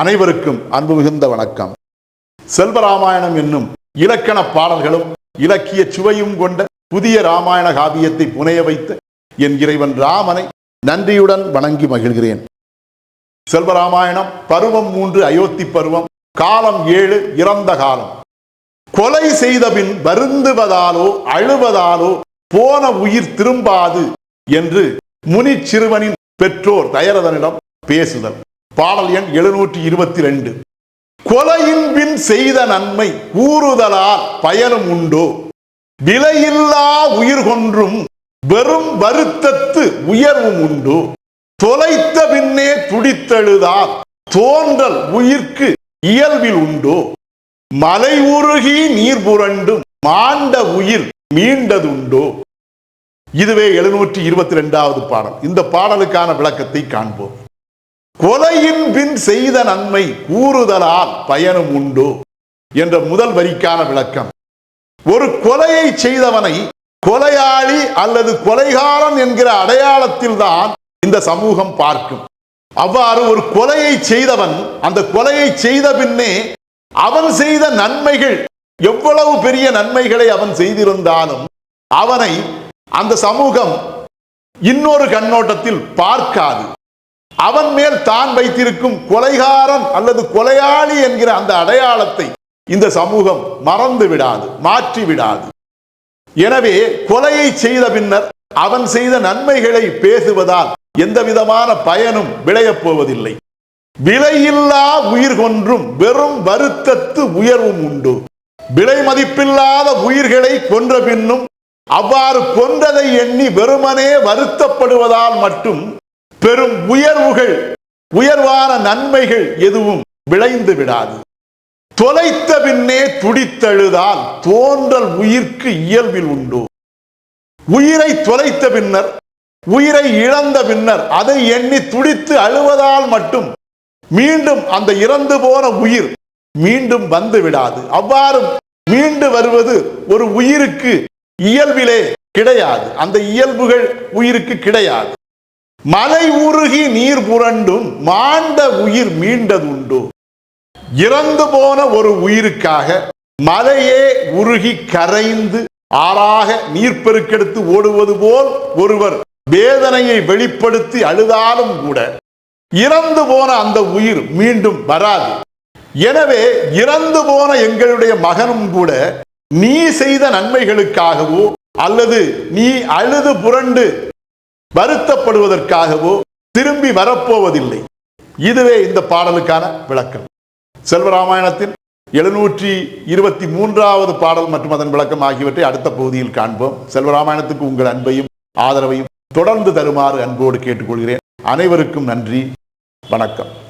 அனைவருக்கும் அன்பு மிகுந்த வணக்கம். செல்வராமாயணம் என்னும் இலக்கண பாடல்களும் இலக்கிய சுவையும் கொண்ட புதிய ராமாயண காவியத்தை புனைய வைத்த என் இறைவன் ராமனை நன்றியுடன் வணங்கி மகிழ்கிறேன். செல்வராமாயணம் பருவம் மூன்று அயோத்தி பருவம் காலம் ஏழு இறந்த காலம். கொலை செய்தபின் வருந்துவதாலோ அழுவதாலோ போன உயிர் திரும்பாது என்று முனி சிறுவனின் பெற்றோர் தயரதனிடம் பேசுதல். பாடல் எண் எழுநூற்றி இருபத்தி ரெண்டு. கொலையின் பின் செய்த நன்மை கூறுதலால் பயனும் உண்டோ? விலையில்லா உயிர் கொன்றும் வெறும் வருத்தத்து உயர்வும் உண்டோ? தொலைத்த பின்னே துடித்தெழுதால் தோன்றல் உயிர்க்கு இயல்பில் உண்டோ? மலை உருகி நீர் புரண்டும் மாண்ட உயிர் மீண்டதுண்டோ? இதுவே எழுநூற்றி இருபத்தி ரெண்டாவது பாடல். இந்த பாடலுக்கான விளக்கத்தை காண்போம். கொலையின் பின் செய்த நன்மை கூறுதலால் பயனும் உண்டோ என்ற முதல் வரிக்கான விளக்கம். ஒரு கொலையை செய்தவனை கொலையாளி அல்லது கொலைகாரன் என்கிற அடையாளத்தில் தான் இந்த சமூகம் பார்க்கும். அவ்வாறு ஒரு கொலையை செய்தவன் அந்த கொலையை செய்த பின்னே அவன் செய்த நன்மைகள் எவ்வளவு பெரிய நன்மைகளை அவன் செய்திருந்தாலும் அவனை அந்த சமூகம் இன்னொரு கண்ணோட்டத்தில் பார்க்காது. அவன் மேல் தான் வைத்திருக்கும் கொலைகாரன் அல்லது கொலையாளி என்கிற அந்த அடையாளத்தை இந்த சமூகம் மறந்து விடாது மாற்றி விடாது. எனவே கொலையை செய்த பின்னர் அவன் செய்த நன்மைகளை பேசுவதால் எந்த விதமான பயனும் விளையப் போவதில்லை. விலையில்லா உயிர் கொன்றும் வெறும் வருத்தத்து உயர்வும் உண்டு. விலை மதிப்பில்லாத உயிர்களை கொன்ற பின்னும் அவ்வாறு கொன்றதை எண்ணி வெறுமனே வருத்தப்படுவதால் மட்டும் பெரும் உயர்வுகள் உயர்வான நன்மைகள் எதுவும் விளைந்து விடாது. தொலைத்த பின்னே துடித்தழுதால் தோன்றல் உயிர்க்கு இயல்பில் உண்டு. உயிரை தொலைத்த பின்னர் உயிரை இழந்த பின்னர் அதை எண்ணி துடித்து அழுவதால் மட்டும் மீண்டும் அந்த இறந்து போன உயிர் மீண்டும் வந்து விடாது. அவ்வாறு மீண்டு வருவது ஒரு உயிருக்கு இயல்பிலே கிடையாது. அந்த இயல்புகள் உயிருக்கு கிடையாது. மலை உருகி நீர் புரண்டும் மாண்ட உயிர் மீண்டதுண்டோ? இறந்து போன ஒரு உயிருக்காக மலையே உருகி கரைந்து ஆறாக நீர் பெருக்கெடுத்து ஓடுவது போல் ஒருவர் வேதனையை வெளிப்படுத்தி அழுதாலும் கூட இறந்து போன அந்த உயிர் மீண்டும் வராது. எனவே இறந்து போன எங்களுடைய மகனும் கூட நீ செய்த நன்மைகளுக்காகவோ அல்லது நீ அழுது புரண்டு வருத்தப்படுவதற்காகவோ திரும்பி வரப்போவதில்லை. இதுவே இந்த பாடலுக்கான விளக்கம். செல்வராமாயணத்தின் எழுநூற்றி இருபத்தி மூன்றாவது பாடல் மற்றும் அதன் விளக்கம் ஆகியவற்றை அடுத்த பகுதியில் காண்போம். செல்வராமாயணத்துக்கு உங்கள் அன்பையும் ஆதரவையும் தொடர்ந்து தருமாறு அன்போடு கேட்டுக்கொள்கிறேன். அனைவருக்கும் நன்றி. வணக்கம்.